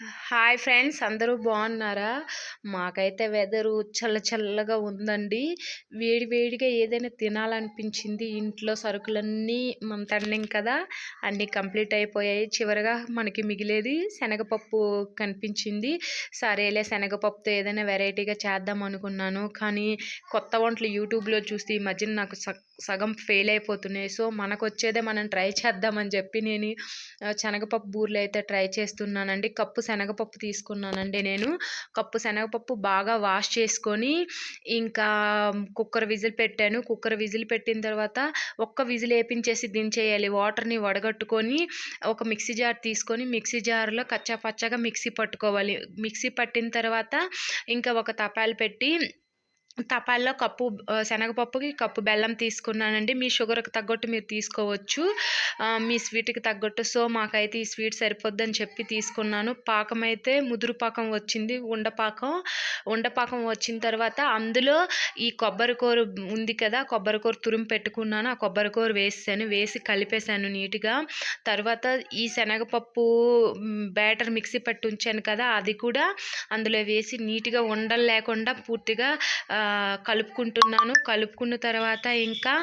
Hi friends అందరూ బాగున్నారా? మాకైతే వెదరు చల్ల చల్లగా ఉందండి. వేడి వేడిగా ఏదైనా తినాలనిపించింది ఇంట్లో సరుకులన్నీ మనం తండం కదా అన్నీ కంప్లీట్ అయిపోయాయి. చివరిగా మనకి మిగిలేది శనగపప్పు కనిపించింది. సరేలే శనగపప్పుతో ఏదైనా వెరైటీగా చేద్దాం అనుకున్నాను. కానీ కొత్త వంటలు యూట్యూబ్లో చూస్తే ఈ మధ్యన నాకు సగం ఫెయిల్ అయిపోతున్నాయి. సో మనకు వచ్చేదే మనం ట్రై చేద్దామని చెప్పి నేను శనగపప్పు బూర్లు అయితే ట్రై చేస్తున్నానండి. కప్పు శనగపప్పు తీసుకున్నానండి నేను. కప్పు శనగపప్పు బాగా వాష్ చేసుకొని ఇంకా కుక్కర్ విజిల్ పెట్టాను. కుక్కర్ విజిల్ పెట్టిన తర్వాత ఒక్క విజిల్ వేపించేసి దించేయాలి. వాటర్ని వడగట్టుకొని ఒక మిక్సీ జార్ తీసుకొని మిక్సీ జార్లో కచ్చా పచ్చగా మిక్సీ పట్టుకోవాలి. మిక్సీ పట్టిన తర్వాత ఇంకా ఒక తపాలు పెట్టి తపాల్లో కప్పు శనగపప్పుకి కప్పు బెల్లం తీసుకున్నానండి. మీ షుగర్కి తగ్గట్టు మీరు తీసుకోవచ్చు. మీ స్వీట్కి తగ్గట్టు. సో మాకైతే ఈ స్వీట్ సరిపోద్దని చెప్పి తీసుకున్నాను. పాకం అయితే ముదురు పాకం వచ్చింది ఉండపాకం ఉండపాకం వచ్చిన తర్వాత అందులో ఈ కొబ్బరికూర ఉంది కదా కొబ్బరికూర తురుము పెట్టుకున్నాను. ఆ కొబ్బరికూర వేసాను వేసి కలిపేశాను నీట్గా. తర్వాత ఈ శనగపప్పు బ్యాటర్ మిక్సీ పట్టి ఉంచాను కదా అది కూడా అందులో వేసి నీట్గా ఉండలు లేకుండా పూర్తిగా కలుపుకుంటున్నాను. కలుపుకున్న తర్వాత ఇంకా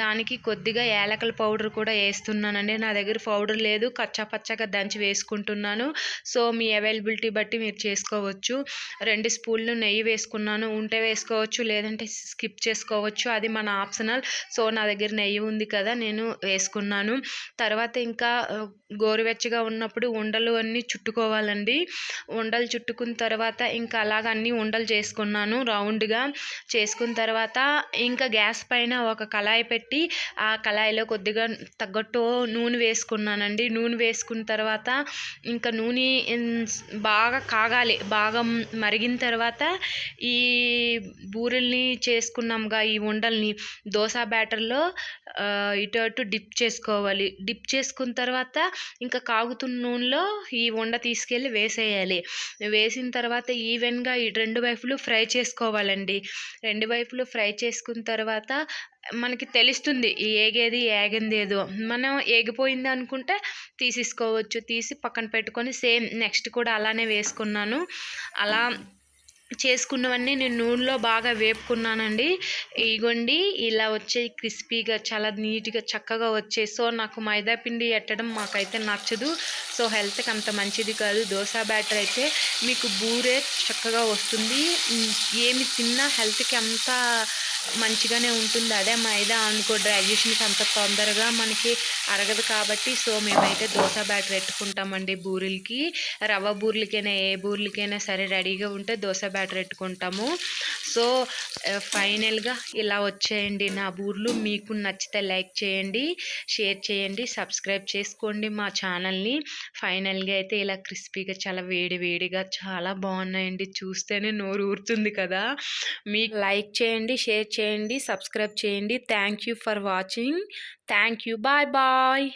దానికి కొద్దిగా ఏలకల పౌడర్ కూడా వేస్తున్నానండి. నా దగ్గర పౌడర్ లేదు. కచ్చాపచ్చగా దంచి వేసుకుంటున్నాను. సో మీ అవైలబిలిటీ బట్టి మీరు చేసుకోవచ్చు. రెండు స్పూన్లు నెయ్యి వేసుకున్నాను. ఉంటే వేసుకోవచ్చు లేదంటే స్కిప్ చేసుకోవచ్చు. అది మన ఆప్షనల్. సో నా దగ్గర నెయ్యి ఉంది కదా నేను వేసుకున్నాను. తర్వాత ఇంకా గోరువెచ్చగా ఉన్నప్పుడు ఉండలు అన్నీ చుట్టుకోవాలండి. ఉండలు చుట్టుకున్న తర్వాత ఇంకా అలాగ అన్నీ ఉండలు చేసుకున్నాను రౌండ్గా. చేసుకున్న తర్వాత ఇంకా గ్యాస్ పైన ఒక కళాయి పెట్టి ఆ కళాయిలో కొద్దిగా తగ్గట్టు నూనె వేసుకున్నానండి. నూనె వేసుకున్న తర్వాత ఇంకా నూనె బాగా కాగాలి. బాగా మరిగిన తర్వాత ఈ బూరెల్ని చేసుకున్నాంగా ఈ ఉండల్ని దోశ బ్యాటర్లో ఇటు అటు డిప్ చేసుకోవాలి. డిప్ చేసుకున్న తర్వాత ఇంకా కాగుతున్న నూనెలో ఈ ఉండ తీసుకెళ్ళి వేసేయాలి. వేసిన తర్వాత ఈవెన్గా ఈ రెండు వైపులు ఫ్రై చేసుకోవాలండి. రెండు వైపులు ఫ్రై చేసుకున్న తర్వాత మనకి తెలుస్తుంది ఏగేది ఏగింది ఏదో. మనం ఏగిపోయింది అనుకుంటే తీసేసుకోవచ్చు. తీసి పక్కన పెట్టుకొని సేమ్ నెక్స్ట్ కూడా అలానే వేసుకున్నాను. అలా చేసుకున్నవన్నీ నేను నూనెలో బాగా వేపుకున్నానండి. ఇగోండి ఇలా వచ్చే క్రిస్పీగా చాలా నీట్గా చక్కగా వచ్చే సో నాకు మైదా పిండి ఎట్టడం మాకైతే నచ్చదు. సో హెల్త్కి అంత మంచిది కాదు. దోశ బ్యాటర్ అయితే మీకు బూరే చక్కగా వస్తుంది. ఏమి తిన్నా హెల్త్కి అంతా మంచిగానే ఉంటుంది. అదే మైదా అనుకో డైజెషన్కి అంత తొందరగా మనకి అరగదు కాబట్టి సో మేమైతే దోశ బ్యాటర్ పెట్టుకుంటామండి బూరెలకి. రవ్వ బూరెలకైనా ఏ బూరెలకైనా సరే రెడీగా ఉంటే దోశ బ్యాటర్ పెట్టుకుంటాము సో ఫైనల్గా ఇలా వచ్చేయండి నా బూర్లు. మీకు నచ్చితే లైక్ చేయండి షేర్ చేయండి సబ్స్క్రైబ్ చేసుకోండి మా ఛానల్ని. ఫైనల్గా అయితే ఇలా క్రిస్పీగా చాలా వేడి వేడిగా చాలా బాగున్నాయండి. చూస్తేనే నోరు ఊరుతుంది కదా. మీకు లైక్ చేయండి షేర్ చేయండి సబ్స్క్రైబ్ చేయండి. Thank you for watching. Thank you. Bye bye.